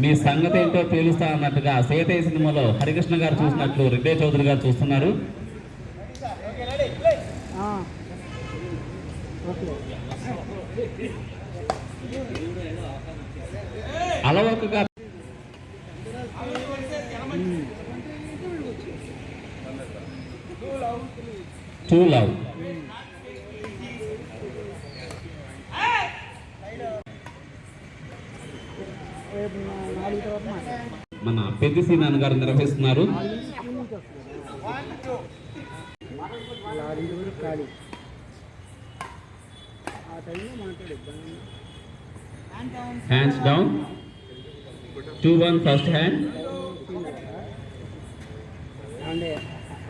మీ సంగతి ఏంటో తేలుస్తా అన్నట్టుగా సేతయ్య సినిమాలో హరికృష్ణ గారు చూసినట్లు రెడ్డే చౌదరి గారు చూస్తున్నారు. అలవకగా టూ లవ్ మన పెద్ద సీనాన్న గారు నిర్వహిస్తున్నారు hands down two one first hand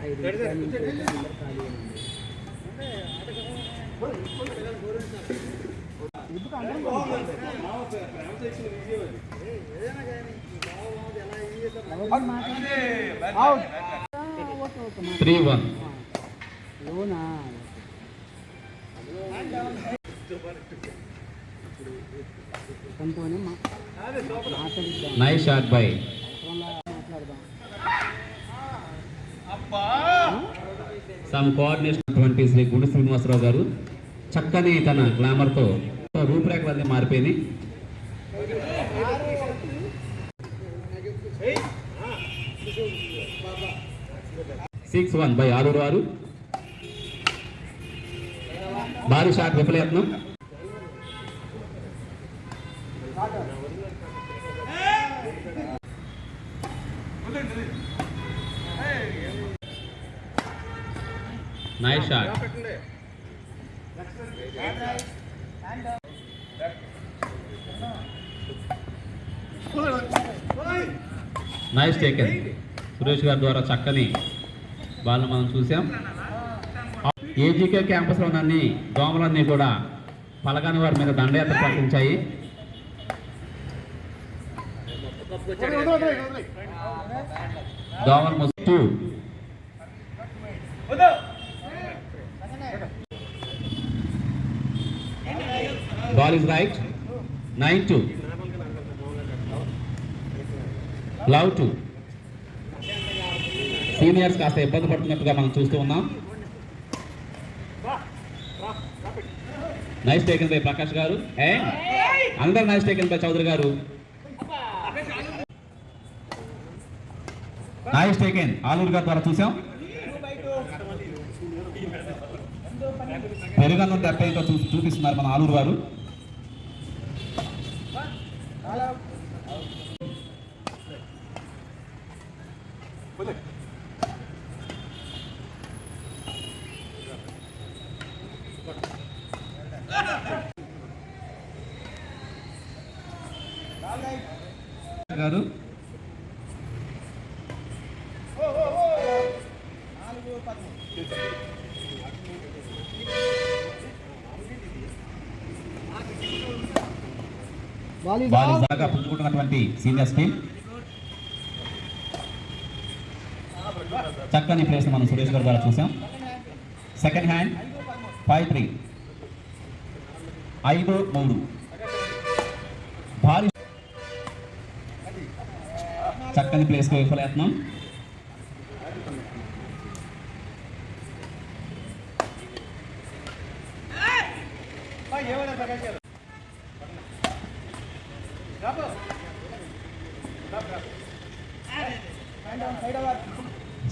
ఐదు. Three one. లోనా? Nice shot by. మాట్లాడదాం. Some coordination twenty Shri Gundu Srinivasarao గారు చక్కని తన గ్లామర్తో రూపురేఖలన్నీ మారిపోయినాయి సిక్స్ వన్ బై ఆరు ఆరు భారీ shot విఫలయత్నం. Nice shot nice taken Suresh గారి ద్వారా చక్కని బాల్ మనం చూసాం. ఏజీకే క్యాంపస్లో ఉన్న దోమలన్నీ కూడా పలకాని వారి మీద దండయాత్ర ప్రకటించాయి. దోమలు ముస్తూ ball is right nine two love two seniors కాస్త ఇబ్బంది పడుతున్నట్టుగా మనం చూస్తూ ఉన్నాం. నైస్ టేకన్ బై ప్రకాష్ గారు. అండ్ అందరు నైస్ టేకన్ బై చౌదరి గారు. నైస్ టేకెన్ ఆలూరు గారి ద్వారా చూసాం. పెరుగన్నం దెబ్బ ఏంటో చూపిస్తున్నారు మన ఆలూరు గారు. గారు. బాల్ ఈజ్ బాల్ బాగా పుంజుకుంటున్నటువంటి సీనియర్స్ టీం చక్కని ప్లేస్ మనం సురేష్ గారు ద్వారా చూసాం. సెకండ్ హ్యాండ్ ఫైవ్ త్రీ ఐదు మూడు. భారీ చక్కని ప్లేస్కి విఫలయత్నం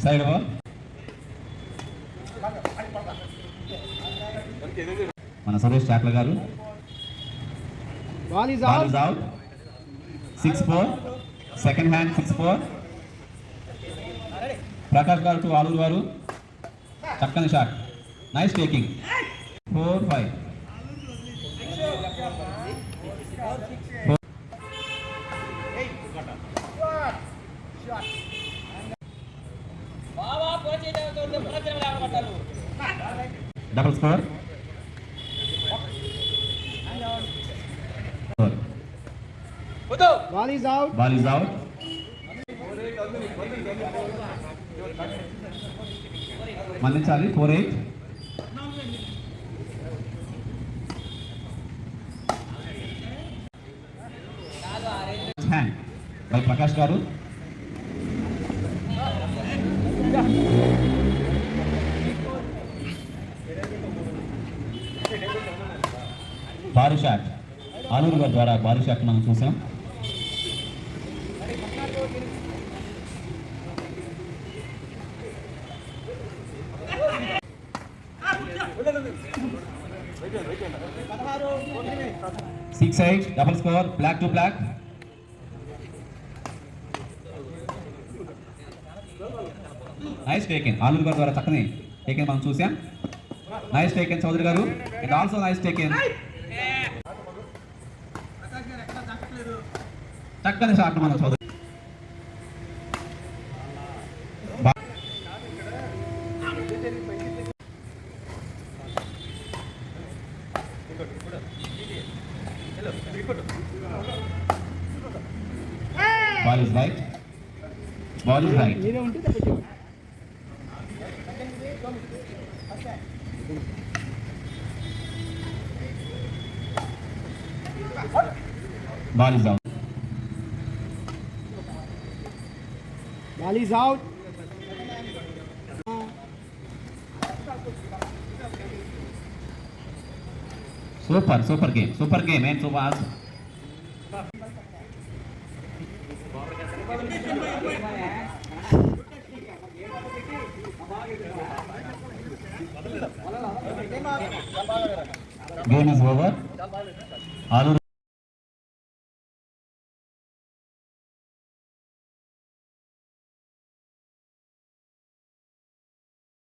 సైడ్ మన సురేష్ చాట్ల గారు. Six four second hand six four Prakash గారు టు ఆలూరు గారు. చక్కని shot nice taking four five double score ball is out ball is out మళ్ళించాలి. Four eight hand by Prakash గారు. బారుషాట్ షాట్ ఆలూరు గారి ద్వారా బారుషాట్ మనం చూసాం. Six eight double score block to block nice taken Aluru గారి ద్వారా చక్కని టేకెన్ మనం చూసాం. నైస్ టేకెన్ చౌదరి గారు. అండ్ ఆల్సో నైస్ టేకెన్ చక్కని షాట్ మన చౌదరి బా- Ball is right. Ball is right. మీరే ఉంటే Ali's out. Super, super game, super game, man. So fast. Game is over. All